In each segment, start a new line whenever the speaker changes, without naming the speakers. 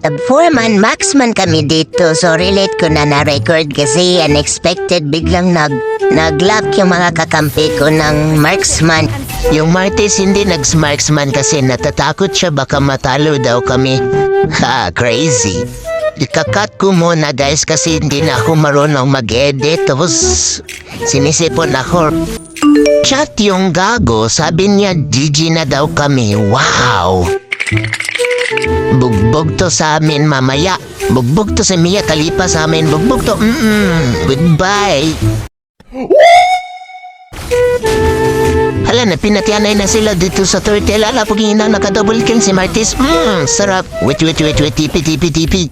Foreman, Maxman kami dito. So relate ko na na-record kasi unexpected biglang nag nag-lock yung mga kakampi ko ng marksman.
Yung Martes hindi nag-marksman kasi natatakot siya baka matalo daw kami. Ha, crazy. Ikakat ko muna guys kasi hindi na ako marunong mag-edit. Tapos sinisipon ako. Chat yung gago, sabi niya GG na daw kami. Wow! Bugbog to sa amin mamaya. Bugbog to sa Mia Khalifa sa amin. Bugbog to. Mm-mm. Goodbye. Hala na, pinatyanay na sila dito sa turtle. Ala, pagiging na naka-double kill si Martis. Mmm, sarap. Wait, wait, wait, wait, tipi, tipi, tipi.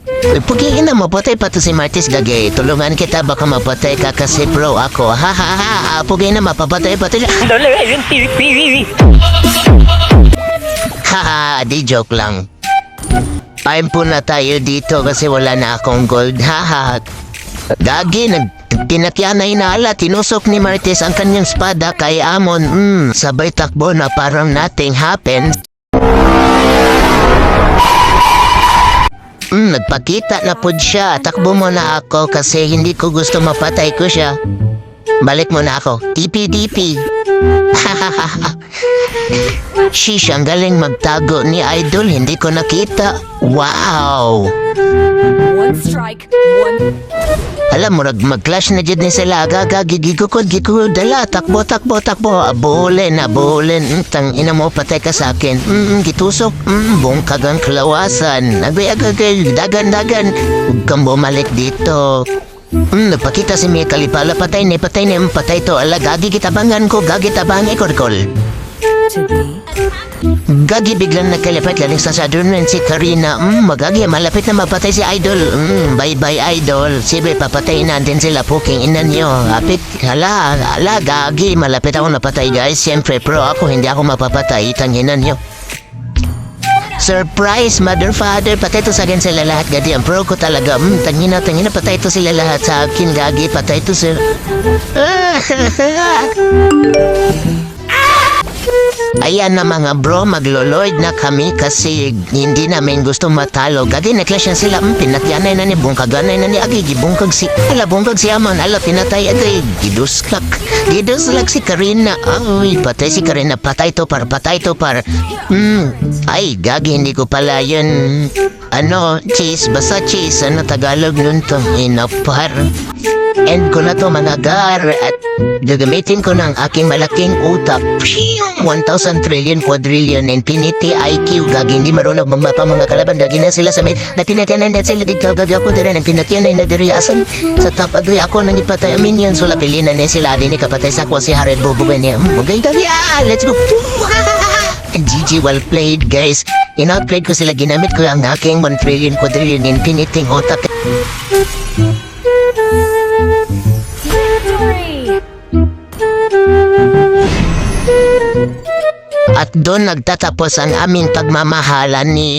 Pagiging na mapatay pa to si Martis, gagay. Tulungan kita, baka mapatay ka kasi pro ako. Ha, ha, ha, ha. Pagiging na mapapatay pa to. Ha, ha, di joke lang. Time po na tayo dito kasi wala na akong gold. Ha, ha. Gagi, nag Pinatyanay na ala, tinusok ni Martes ang kanyang spada kay Amon. Mm, sabay takbo na parang nothing happened. Mm, nagpakita na po siya. Takbo mo na ako kasi hindi ko gusto mapatay ko siya. Balik mo na ako. TP-DP. Shish, ang galing magtago ni Idol. Hindi ko nakita. Wow!
One strike, one.
Alam mo, mag-clash na dyan ni sila. Gaga, gigigukod, gigukod, dala, takbo, takbo, takbo. Abulin, abulin. Mm, tang ina mo, patay ka sa akin. Mm, gitusok, mm, bungkag ang kalawasan. Agay-agay, dagan-dagan. Huwag kang bumalik dito. Mm, nagpakita si Mia Kalipala, patay ni, patay ni, mm, patay to. Ala, gagi kitabangan ko, gagi tabangan ikorkol.
To be.
Gagi biglang nagkalipat laling sa Saturn si Karina. Mm, magagi, malapit na mapatay si Idol. Mm, bye-bye Idol. Sibe, papatayin natin sila puking ina niyo. Apit, hala, hala, gagi. Malapit ako napatay guys. Siyempre, pro ako, hindi ako mapapatay. Tanginan niyo. Surprise, mother, father, patay to sa akin sila lahat. Gadi, ang pro ko talaga. Mm, tangina, tangina, patay to sila lahat sa akin. Gagi, patay to sila. Ayan na mga bro, maglolord na kami kasi hindi namin gusto matalo. Gagi neklasyan sila mm, ang pinatyanay na ni Bungkag, anay na ni Agigi, Bungkag si... Ala Bungkag si Aman, ala pinatay agay, giduslak. Giduslak si Karina. Ay, patay si Karina, patay to par, patay to par. Hmm, ay, gagi hindi ko pala yun. Ano, cheese, basta cheese, ano Tagalog nun to, inapar. End ko na to managar at gagamitin ko ng aking malaking utak. 1,000 1 trillion, quadrillion, infinity, IQ, gagi hindi marunong mamapa mga kalaban, gagi na sila sa mid, na tinatanan sila, digkaw gagi ako din, ang pinatyanan na diri asan, sa top agri ako nang ipatay ang minion, so lapilin na sila, din ikapatay sa kwa si Harold Bobo niya, mm, magay gagi, ah, let's go, GG, well played guys. In-outplayed ko sila, ginamit ko ang aking 1 trillion, quadrillion, infinity,
otak.
At doon nagtatapos ang aming pagmamahalan ni